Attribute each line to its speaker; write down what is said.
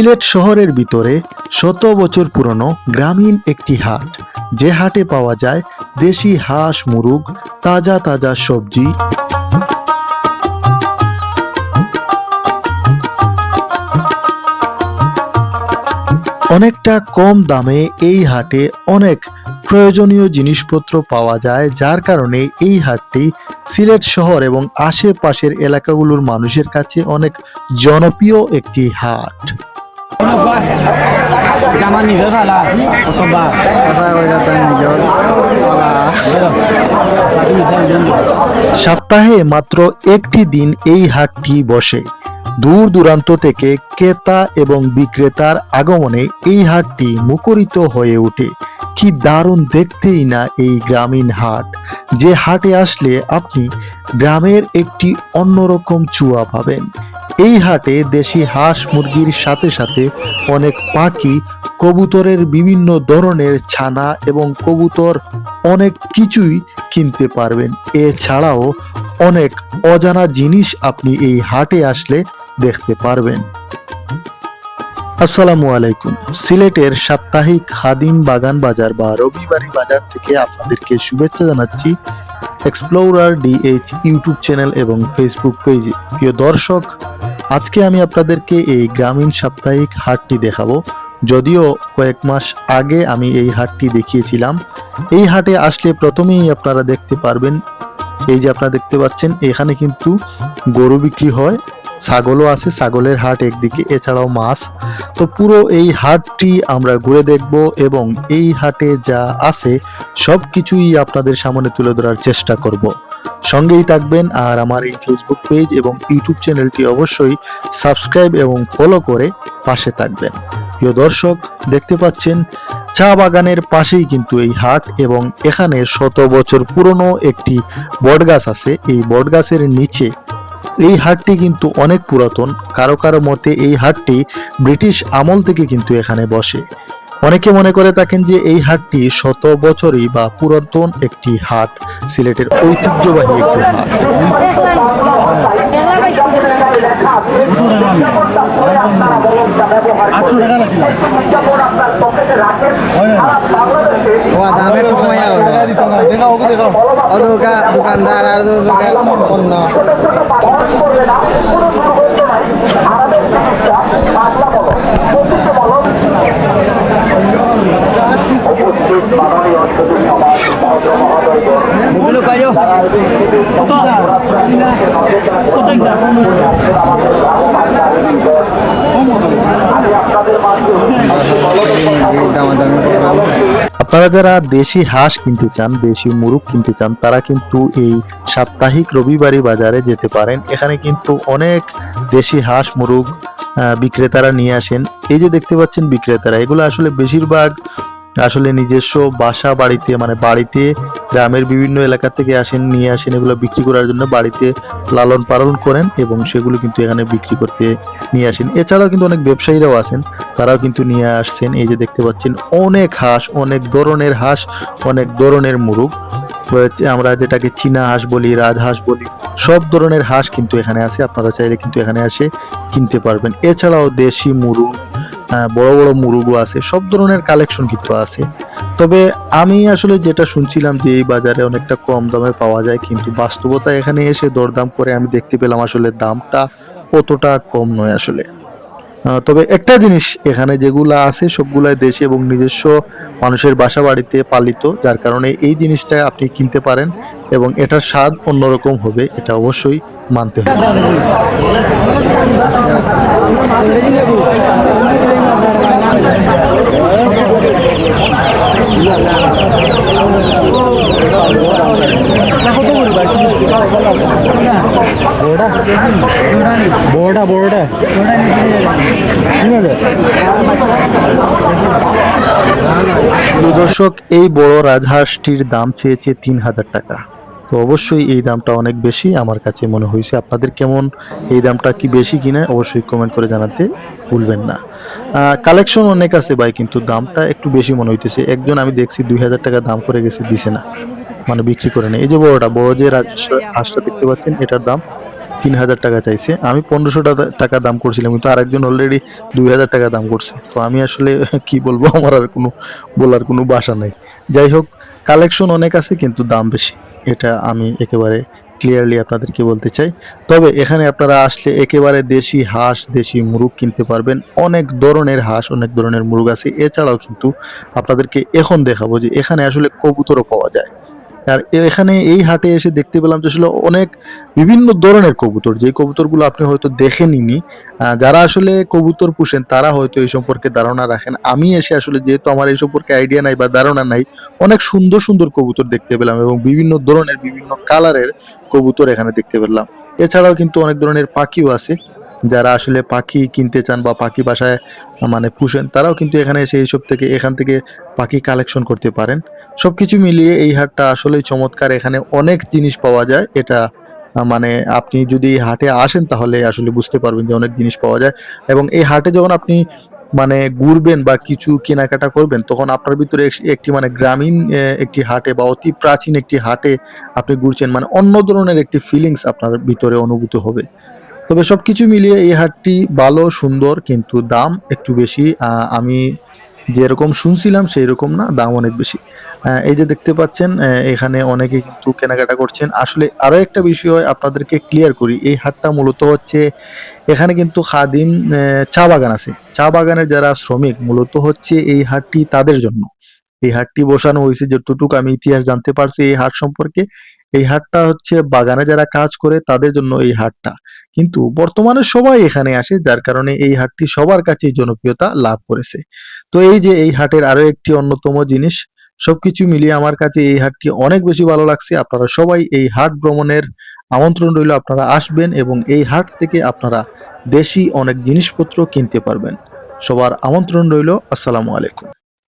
Speaker 1: সিলেট শহরের ভিতরে শত বছর পুরনো গ্রামীণ একটি হাট। যে হাটে পাওয়া যায় দেশি হাঁস, মুরগ, তাজা তাজা সবজি। অনেকটা কম দামে এই হাটে অনেক প্রয়োজনীয় জিনিসপত্র পাওয়া যায়, যার কারণে এই হাটটি সিলেট শহর এবং আশেপাশের এলাকাগুলোর মানুষের কাছে অনেক জনপ্রিয় একটি হাট।
Speaker 2: নিজের
Speaker 1: সপ্তাহে মাত্র একটি দিন এই হাটটি বসে। দূর দূরান্ত থেকে ক্রেতা এবং বিক্রেতার আগমনে এই হাটটি মুখরিত হয়ে ওঠে। কি দারুণ দেখতেই না এই গ্রামীণ হাট। যে হাটে আসলে আপনি গ্রামের একটি অন্যরকম চুয়া পাবেন। এই হাটে দেশি হাঁস মুরগির সাথে সাথে অনেক পাখি, কবুতরের বিভিন্ন ধরনের ছানা এবং কবুতর অনেক কিছুই কিনতে পারবেন। এছাড়াও অনেক অজানা জিনিস আপনি এই হাটে আসলে দেখতে পারবেন। আসসালামু আলাইকুম। সিলেটের সাপ্তাহিক খাদিম বাগান বাজার বা রবিবারি বাজার থেকে আপনাদেরকে শুভেচ্ছা জানাচ্ছি এক্সপ্লোরার ডিএইচ ইউটিউব চ্যানেল এবং ফেসবুক পেজে প্রিয় দর্শক আজকে আমি আপনাদেরকে এই গ্রামীণ সাপ্তাহিক হাটটি দেখাবো। যদিও কয়েক মাস আগে আমি এই হাটটি দেখিয়েছিলাম। এই হাটে আসলে প্রথমেই আপনারা দেখতে পারবেন, এই যে আপনারা দেখতে পাচ্ছেন, এখানে কিন্তু গরু বিক্রি হয়। ছাগলও আছে, ছাগলের হাট একদিকে, এছাড়াও মাছ। তো পুরো এই হাটটি আমরা ঘুরে দেখব এবং এই হাটে যা আছে সব কিছুই আপনাদের সামনে তুলে ধরার চেষ্টা করব। সঙ্গেই থাকবেন আর আমার এই ফেসবুক পেজ এবং ইউটিউব চ্যানেলটি অবশ্যই সাবস্ক্রাইব এবং ফলো করে পাশে থাকবেন। প্রিয় দর্শক, দেখতে পাচ্ছেন, চা বাগানের পাশেই কিন্তু এই হাট এবং এখানে শত বছর পুরনো একটি বটগাছ আছে। এই বটগাছের নিচে এই হাটটি কিন্তু অনেক পুরাতন। কারও কারও মতে এই হাটটি ব্রিটিশ আমল থেকে কিন্তু এখানে বসে। অনেকে মনে করে থাকেন যে এই হাটটি শত বছরই বা পুরাতন একটি হাট, সিলেটের ঐতিহ্যবাহী একটি হাট।
Speaker 2: লাগছিল
Speaker 3: ও দামে একটু কমাইয়া করবে
Speaker 2: দেখাও ওকে দেখাও
Speaker 3: ও দোকা দোকানদার আর দোকান অন্য
Speaker 1: আপনারা যারা দেশি হাঁস কিনতে চান, দেশি মুরগ কিনতে চান, তারা কিন্তু এই সাপ্তাহিক রবিবারই বাজারে যেতে পারেন। এখানে কিন্তু অনেক দেশি হাঁস, মুরগ বিক্রেতারা নিয়ে আসেন। এই যে দেখতে পাচ্ছেন বিক্রেতারা, এগুলো আসলে বেশিরভাগ আসলে নিজস্ব বাসা বাড়িতে মানে বাড়িতে, গ্রামের বিভিন্ন এলাকা থেকে আসেন, নিয়ে আসেন, এগুলো বিক্রি করার জন্য বাড়িতে লালন পালন করেন এবং সেগুলো কিন্তু এখানে বিক্রি করতে নিয়ে আসেন। এছাড়াও কিন্তু অনেক ব্যবসায়ীরাও আছেন, তারাও কিন্তু নিয়ে আসছেন। এই যে দেখতে পাচ্ছেন, অনেক হাঁস, অনেক ধরনের হাঁস, অনেক ধরনের মুরগ। আমরা যেটাকে চীনা হাঁস বলি রাজহাঁস বলি, সব ধরনের হাঁস কিন্তু এখানে আছে। আপনারা চাইলে কিন্তু এখানে এসে কিনতে পারবেন। এছাড়াও দেশি মুরগ বড় বড় মুরগও আছে, সব ধরনের কালেকশন কিন্তু আছে। তবে আমি আসলে যেটা শুনছিলাম যে এই বাজারে অনেকটা কম দামে পাওয়া যায়, কিন্তু বাস্তবতা এখানে এসে দরদাম করে আমি দেখতে পেলাম আসলে দামটা অতটা কম নয় আসলে। তবে একটা জিনিস এখানে যেগুলা আছে সবগুলাই দেশে এবং নিজস্ব মানুষের বাসা বাড়িতে পালিত, যার কারণে এই জিনিসটা আপনি কিনতে পারেন এবং এটার স্বাদ অন্যরকম হবে, এটা অবশ্যই। মানতে হবে।
Speaker 2: বড়টা বড়টা।
Speaker 1: প্রিয় দর্শক এই বড় রাজহাঁসটির দাম চেয়েছে তিন হাজার টাকা। তো অবশ্যই এই দামটা অনেক বেশি আমার কাছে মনে হয়েছে। আপনাদের কেমন এই দামটা কি বেশি কিনা অবশ্যই কমেন্ট করে জানাতে ভুলবেন না। কালেকশন অনেক আছে ভাই কিন্তু দামটা একটু বেশি মনে হইতেছে। একজন আমি দেখছি দুই হাজার টাকা দাম করে গেছে দিছে না মানে বিক্রি করে নেই এই যে বড়টা বড় যে হাঁসটা দেখতে পাচ্ছেন এটার দাম তিন হাজার টাকা চাইছে। আমি পনেরোশো টাকা দাম করছিলাম কিন্তু আরেকজন অলরেডি দুই হাজার টাকা দাম করছে। তো আমি আসলে কি বলব আমার আর কোনো বলার কোনো বাসা নাই। যাই হোক কালেকশন অনেক আছে কিন্তু দাম বেশি। এটা আমি একেবারে ক্লিয়ারলি আপনাদেরকে বলতে চাই। তবে এখানে আপনারা আসলে একেবারে দেশি হাঁস, দেশি মুরগ কিনতে পারবেন। অনেক ধরনের হাঁস, অনেক ধরনের মুরগ আছে। এছাড়াও কিন্তু আপনাদেরকে এখন দেখাবো যে এখানে আসলে কবুতরও পাওয়া যায়। আর এখানে এই হাটে এসে দেখতে পেলাম যে আসলে অনেক বিভিন্ন ধরনের কবুতর। যে কবুতরগুলো আপনি হয়তো দেখেননি আহ, যারা আসলে কবুতর পুষেন তারা হয়তো এই সম্পর্কে ধারণা রাখেন। আমি এসে আসলে যেহেতু আমার এই সম্পর্কে আইডিয়া নাই বা ধারণা নাই অনেক সুন্দর সুন্দর কবুতর দেখতে পেলাম এবং বিভিন্ন ধরনের বিভিন্ন কালারের কবুতর এখানে দেখতে পেলাম। এছাড়াও কিন্তু অনেক ধরনের পাখিও আছে। যারা আসলে পাখি কিনতে চান বা পাখি বাসায় মানে পুষেন, তারাও কিন্তু এখানে এসে এইসব থেকে, এখান থেকে পাখি কালেকশন করতে পারেন। সবকিছু মিলিয়ে এই হাটটা আসলেই চমৎকার। এখানে অনেক জিনিস পাওয়া যায়, এটা মানে আপনি যদি হাটে আসেন তাহলে আসলে বুঝতে পারবেন যে অনেক জিনিস পাওয়া যায়। এবং এই হাটে যখন আপনি মানে ঘুরবেন বা কিছু কেনাকাটা করবেন, তখন আপনার ভিতরে একটি মানে গ্রামীণ একটি হাটে বা অতি প্রাচীন একটি হাটে আপনি ঘুরছেন মানে অন্য ধরনের একটি ফিলিংস আপনার ভিতরে অনুভূত হবে। তবে সবকিছু মিলিয়ে এই হাটটি ভালো, সুন্দর, কিন্তু দাম একটু বেশি। আমি যেরকম শুনছিলাম সেই রকম না, দাম অনেক বেশি। এই যে দেখতে পাচ্ছেন এখানে অনেকে কিন্তু কেনাকাটা করছেন। আসলে আরও একটা বিষয় আপনাদেরকে ক্লিয়ার করি, এই হাটটা মূলত হচ্ছে, এখানে কিন্তু খাদিম চা বাগান আছে। চা বাগানের যারা শ্রমিক, মূলত হচ্ছে এই হাটটি তাদের জন্য। এই হাটটি বসানো হয়েছে, যতটুকু আমি ইতিহাস জানতে পারছি এই হাট সম্পর্কে। এই হাটটা হচ্ছে বাগানে যারা কাজ করে তাদের জন্য এই হাটটা। কিন্তু বর্তমানে সবাই এখানে আসে, যার কারণে এই হাটটি সবার কাছেই জনপ্রিয়তা লাভ করেছে। তো এই যে এই হাটের আরও একটি অন্যতম জিনিস, সবকিছু মিলিয়ে আমার কাছে এই হাটটি অনেক বেশি ভালো লাগছে। আপনারা সবাই এই হাট ভ্রমণের আমন্ত্রণ রইল, আপনারা আসবেন এবং এই হাট থেকে আপনারা দেশি অনেক জিনিসপত্র কিনতে পারবেন। সবার আমন্ত্রণ রইল, আসসালামু আলাইকুম।